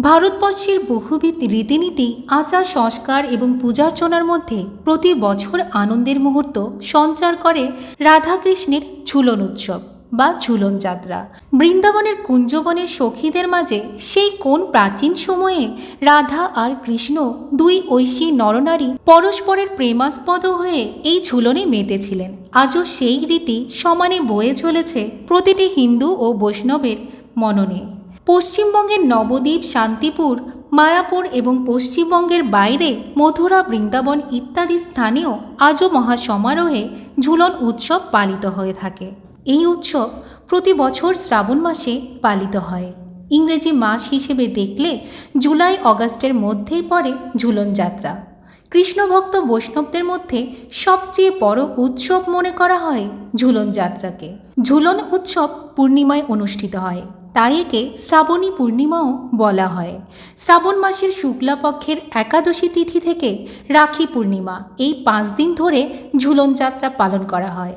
ভারতবর্ষের বহুবিধ রীতিনীতি, আচার, সংস্কার এবং পূজার্চনার মধ্যে প্রতি বছর আনন্দের মুহূর্ত সঞ্চার করে রাধাকৃষ্ণের ঝুলন উৎসব বা ঝুলন যাত্রা। বৃন্দাবনের কুঞ্জবনের সখীদের মাঝে সেই কোন প্রাচীন সময়ে রাধা আর কৃষ্ণ দুই ঐশী নরনারী পরস্পরের প্রেমাস্পদ হয়ে এই ঝুলনে মেতেছিলেন? আজও সেই রীতি সমানে বয়ে চলেছে প্রতিটি হিন্দু ও বৈষ্ণবের মননে। পশ্চিমবঙ্গের নবদ্বীপ, শান্তিপুর, মায়াপুর এবং পশ্চিমবঙ্গের বাইরে মথুরা, বৃন্দাবন ইত্যাদি স্থানেও আজও মহাসমারোহে ঝুলন উৎসব পালিত হয়ে থাকে। এই উৎসব প্রতি বছর শ্রাবণ মাসে পালিত হয়। ইংরেজি মাস হিসেবে দেখলে জুলাই, অগাস্টের মধ্যেই পড়ে ঝুলন যাত্রা। কৃষ্ণভক্ত বৈষ্ণবদের মধ্যে সবচেয়ে বড় উৎসব মনে করা হয় ঝুলন যাত্রাকে। ঝুলন উৎসব পূর্ণিমায় অনুষ্ঠিত হয়। তাই একে শ্রাবণী পূর্ণিমাও বলা হয়। শ্রাবণ মাসের শুক্লাপক্ষের একাদশী তিথি থেকে রাখি পূর্ণিমা এই পাঁচ দিন ধরে ঝুলন যাত্রা পালন করা হয়।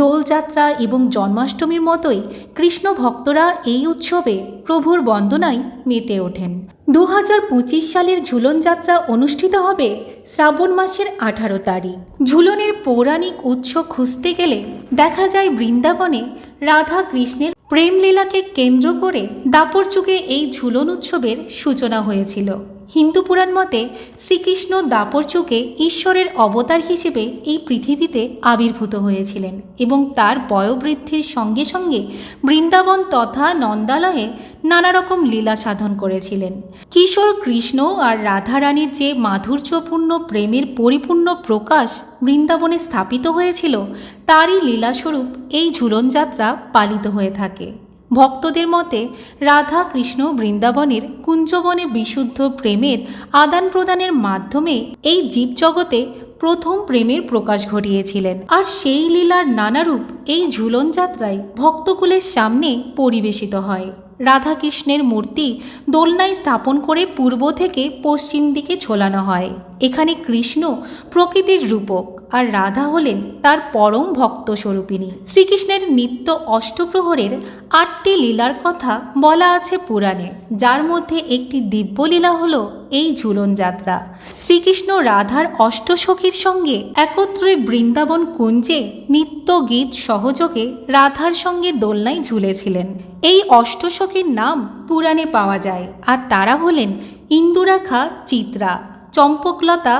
দোলযাত্রা এবং জন্মাষ্টমীর মতোই কৃষ্ণ ভক্তরা এই উৎসবে প্রভুর বন্দনায় মেতে ওঠেন। দু হাজার পঁচিশ সালের ঝুলন যাত্রা অনুষ্ঠিত হবে শ্রাবণ মাসের আঠারো তারিখ। ঝুলনের পৌরাণিক উৎস খুঁজতে গেলে দেখা যায় বৃন্দাবনে রাধা কৃষ্ণের প্রেমলীলাকে কেন্দ্র করে দাপর যুগে এই ঝুলন উৎসবের সূচনা হয়েছিল। হিন্দু পুরাণ মতে শ্রীকৃষ্ণ দাপর যুগে ঈশ্বরের অবতার হিসেবে এই পৃথিবীতে আবির্ভূত হয়েছিলেন এবং তার বয়োবৃদ্ধির সঙ্গে সঙ্গে বৃন্দাবন তথা নন্দালয়ে নানা রকম লীলা সাধন করেছিলেন। কিশোর কৃষ্ণ আর রাধারানীর যে মাধুর্যপূর্ণ প্রেমের পরিপূর্ণ প্রকাশ বৃন্দাবনে স্থাপিত হয়েছিল, তারই লীলাস্বরূপ এই ঝুলন যাত্রা পালিত হয়ে থাকে। ভক্তদের মতে রাধা কৃষ্ণ বৃন্দাবনের কুঞ্জবনে বিশুদ্ধ প্রেমের আদান প্রদানের মাধ্যমে এই জীবজগতে প্রথম প্রেমের প্রকাশ ঘটিয়েছিলেন। আর সেই লীলার নানারূপ এই ঝুলন যাত্রায় ভক্তকুলের সামনে পরিবেশিত হয়। রাধাকৃষ্ণের মূর্তি দোলনায় স্থাপন করে পূর্ব থেকে পশ্চিম দিকে ঝোলানো হয়। এখানে কৃষ্ণ প্রকৃতির রূপক। আর রাধা হলেন তার পরম ভক্ত স্বরূপিণী। শ্রীকৃষ্ণের নিত্য অষ্টপ্রহরের আটটি লীলার কথা বলা আছে পুরাণে, যার মধ্যে একটি দিব্যলীলা হল এই ঝুলন যাত্রা। শ্রীকৃষ্ণ রাধার অষ্টসখীর সঙ্গে একত্রে বৃন্দাবন কুঞ্জে নিত্য গীত সহযোগে রাধার সঙ্গে দোলনায় ঝুলেছিলেন। এই অষ্টসখীর নাম পুরাণে পাওয়া যায়, আর তারা হলেন ইন্দুরেখা চিত্রা, চম্পকলতা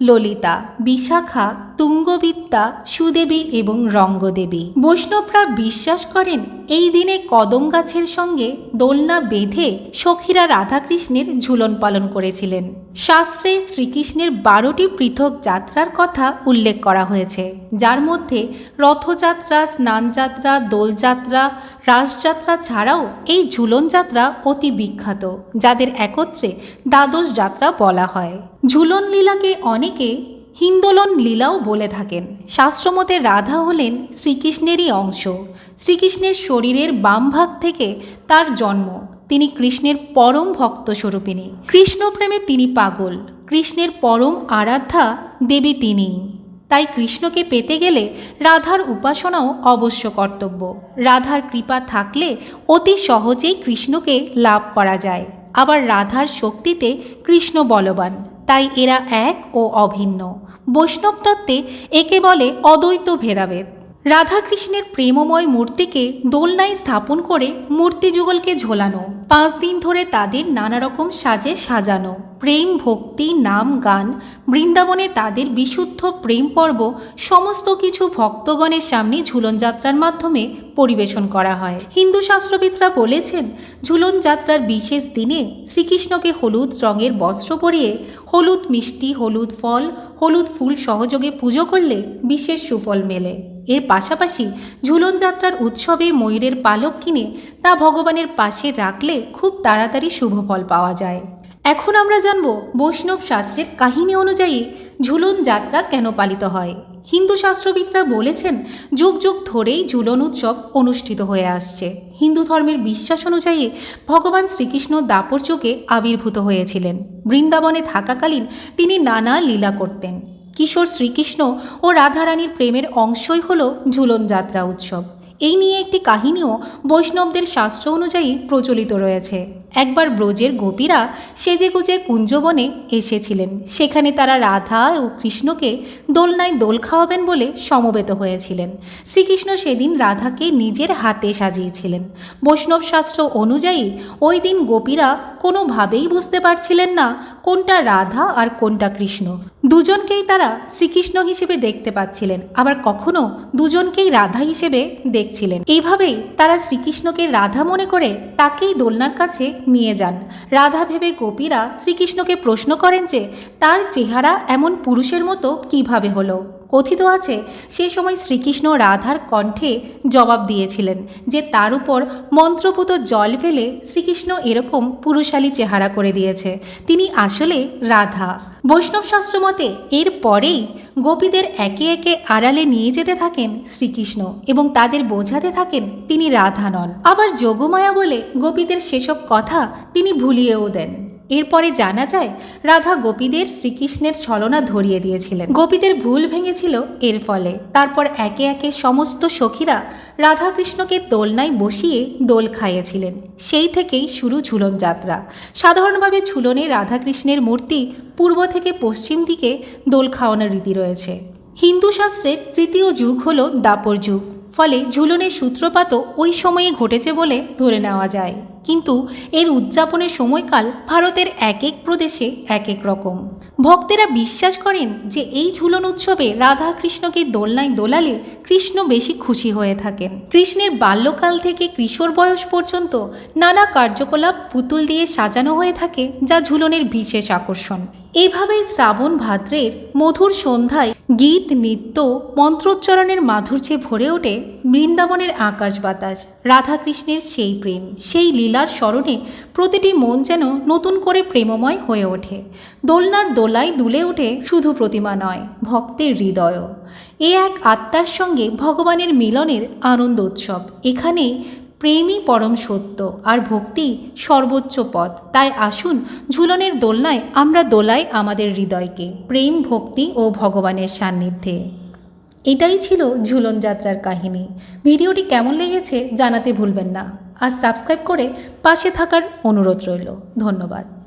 ললিতা বিশাখা তুঙ্গবিদ্যা সুদেবী এবং রঙ্গদেবী। বৈষ্ণবরা বিশ্বাস করেন, এই দিনে কদম গাছের সঙ্গে দোলনা বেঁধে সখীরা রাধাকৃষ্ণের ঝুলন পালন করেছিলেন। শাস্ত্রে শ্রীকৃষ্ণের বারোটি পৃথক যাত্রার কথা উল্লেখ করা হয়েছে, যার মধ্যে রথযাত্রা, স্নানযাত্রা, দোলযাত্রা, রাসযাত্রা ছাড়াও এই ঝুলন যাত্রা অতি বিখ্যাত, যাদের একত্রে দ্বাদশ যাত্রা বলা হয়। ঝুলন লীলাকে অনেকে হিন্দোলন লীলাও বলে থাকেন। শাস্ত্রমতে রাধা হলেন শ্রীকৃষ্ণেরই অংশ। শ্রীকৃষ্ণের শরীরের বাম ভাগ থেকে তার জন্ম। তিনি কৃষ্ণের পরম ভক্ত স্বরূপিণী। কৃষ্ণ প্রেমে তিনি পাগল। কৃষ্ণের পরম আরাধ্যা দেবী তিনিই তাই কৃষ্ণকে পেতে গেলে রাধার উপাসনাও অবশ্য কর্তব্য। রাধার কৃপা থাকলে অতি সহজেই কৃষ্ণকে লাভ করা যায়। আবার রাধার শক্তিতে কৃষ্ণ বলবান। তাই এরা এক ও অভিন্ন। বৈষ্ণব তত্ত্বে একে বলে অদ্বৈত ভেদাভেদ। রাধাকৃষ্ণের প্রেমময় মূর্তিকে দোলনায় স্থাপন করে মূর্তি যুগলকে ঝোলানো। পাঁচ দিন ধরে তাদের নানা রকম সাজে সাজানো। প্রেম, ভক্তি, নাম, গান, বৃন্দাবনে তাদের বিশুদ্ধ প্রেম পর্ব, সমস্ত কিছু ভক্তগণের সামনে ঝুলন যাত্রার মাধ্যমে পরিবেশন করা হয়। হিন্দু শাস্ত্রবিদরা বলেছেন, ঝুলন যাত্রার বিশেষ দিনে শ্রীকৃষ্ণকে হলুদ রঙের বস্ত্র পরিয়ে হলুদ মিষ্টি, হলুদ ফল, হলুদ ফুল সহযোগে পুজো করলে বিশেষ সুফল মেলে। এর পাশাপাশি ঝুলন যাত্রার উৎসবে ময়ূরের পালক কিনে তা ভগবানের পাশে রাখলে খুব তাড়াতাড়ি শুভ ফল পাওয়া যায়। এখন আমরা জানব বৈষ্ণব শাস্ত্রের কাহিনী অনুযায়ী ঝুলন যাত্রা কেন পালিত হয়। হিন্দু শাস্ত্রবিদরা বলেছেন, যুগ যুগ ধরেই ঝুলন উৎসব অনুষ্ঠিত হয়ে আসছে। হিন্দু ধর্মের বিশ্বাস অনুযায়ী ভগবান শ্রীকৃষ্ণ দাপর যুগে আবির্ভূত হয়েছিলেন। বৃন্দাবনে থাকাকালীন তিনি নানা লীলা করতেন। কিশোর শ্রীকৃষ্ণ ও রাধারানীর প্রেমের অংশই হল ঝুলন যাত্রা উৎসব। এই নিয়ে একটি কাহিনীও বৈষ্ণবদের শাস্ত্র অনুযায়ী প্রচলিত রয়েছে। একবার ব্রজের গোপীরা সেজেগুজে কুঞ্জবনে এসেছিলেন। সেখানে তারা রাধা ও কৃষ্ণকে দোলনায় দোল খাওয়াবেন বলে সমবেত হয়েছিলেন। শ্রীকৃষ্ণ সেদিন রাধাকে নিজের হাতে সাজিয়েছিলেন। বৈষ্ণব শাস্ত্র অনুযায়ী ওই দিন গোপীরা কোনোভাবেই বুঝতে পারছিলেন না কোনটা রাধা আর কোনটা কৃষ্ণ। দুজনকেই তারা শ্রীকৃষ্ণ হিসেবে দেখতে পাচ্ছিলেন, আবার কখনো দুজনকেই রাধা হিসেবে দেখছিলেন। এইভাবেই তারা শ্রীকৃষ্ণকে রাধা মনে করে তাকেই দোলনার কাছে নিয়ে যান। রাধা ভেবে গোপীরা শ্রীকৃষ্ণকে প্রশ্ন করেন যে, তার চেহারা এমন পুরুষের মতো কীভাবে হলো? কথিত আছে, সে সময় শ্রীকৃষ্ণ রাধার কণ্ঠে জবাব দিয়েছিলেন যে তার উপর মন্ত্রপুত জল ফেলে শ্রীকৃষ্ণ এরকম পুরুষালী চেহারা করে দিয়েছে। তিনি আসলে রাধা। বৈষ্ণব শাস্ত্র মতে এর পরেই গোপীদের একে একে আড়ালে নিয়ে যেতে থাকেন শ্রীকৃষ্ণ এবং তাদের বোঝাতে থাকেন তিনি রাধা নন আবার যোগমায়া বলে গোপীদের সেসব কথা তিনি ভুলিয়েও দেন। এরপরে জানা যায়, রাধা গোপীদের শ্রীকৃষ্ণের ছলনা ধরিয়ে দিয়েছিলেন। গোপীদের ভুল ভেঙেছিল এর ফলে। তারপর একে একে সমস্ত সখীরা রাধাকৃষ্ণকে দোলনায় বসিয়ে দোল খাইয়েছিলেন। সেই থেকেই শুরু ঝুলন যাত্রা। সাধারণভাবে ঝুলনে রাধাকৃষ্ণের মূর্তি পূর্ব থেকে পশ্চিম দিকে দোল খাওয়ানোর রীতি রয়েছে। হিন্দু শাস্ত্রে তৃতীয় যুগ হল দাপর যুগ। ফলে ঝুলনের সূত্রপাতও ওই সময়ে ঘটেছে বলে ধরে নেওয়া যায়। কিন্তু এর উদযাপনের সময়কাল ভারতের এক এক প্রদেশে এক এক রকম। ভক্তেরা বিশ্বাস করেন যে এই ঝুলন উৎসবে রাধা কৃষ্ণকে দোলনায় দোলালে কৃষ্ণ বেশি খুশি হয়ে থাকেন। কৃষ্ণের বাল্যকাল থেকে কিশোর বয়স পর্যন্ত নানা কার্যকলাপ পুতুল দিয়ে সাজানো হয়ে থাকে যা ঝুলনের বিশেষ আকর্ষণ। এভাবেই শ্রাবণ ভাদ্রের মধুর সন্ধ্যায় গীত, নৃত্য, মন্ত্রোচ্চারণের মাধুর্যে ভরে ওঠে বৃন্দাবনের আকাশ বাতাস, রাধাকৃষ্ণের সেই প্রেম, সেই লীলার স্মরণে প্রতিটি মন যেন নতুন করে প্রেমময় হয়ে ওঠে। দোলনার দোলায় দুলে ওঠে শুধু প্রতিমা নয়, ভক্তের হৃদয় এ এক আত্মার সঙ্গে ভগবানের মিলনের আনন্দ উৎসব। এখানেই প্রেমই পরম সত্য আর ভক্তি সর্বোচ্চ পথ। তাই আসুন ঝুলনের দোলনায় আমরা দোলাই আমাদের হৃদয়কে, প্রেম, ভক্তি ও ভগবানের সান্নিধ্যে। এটাই ছিল ঝুলন যাত্রার কাহিনী। ভিডিওটি কেমন লেগেছে জানাতে ভুলবেন না। আর সাবস্ক্রাইব করে পাশে থাকার অনুরোধ রইল। ধন্যবাদ।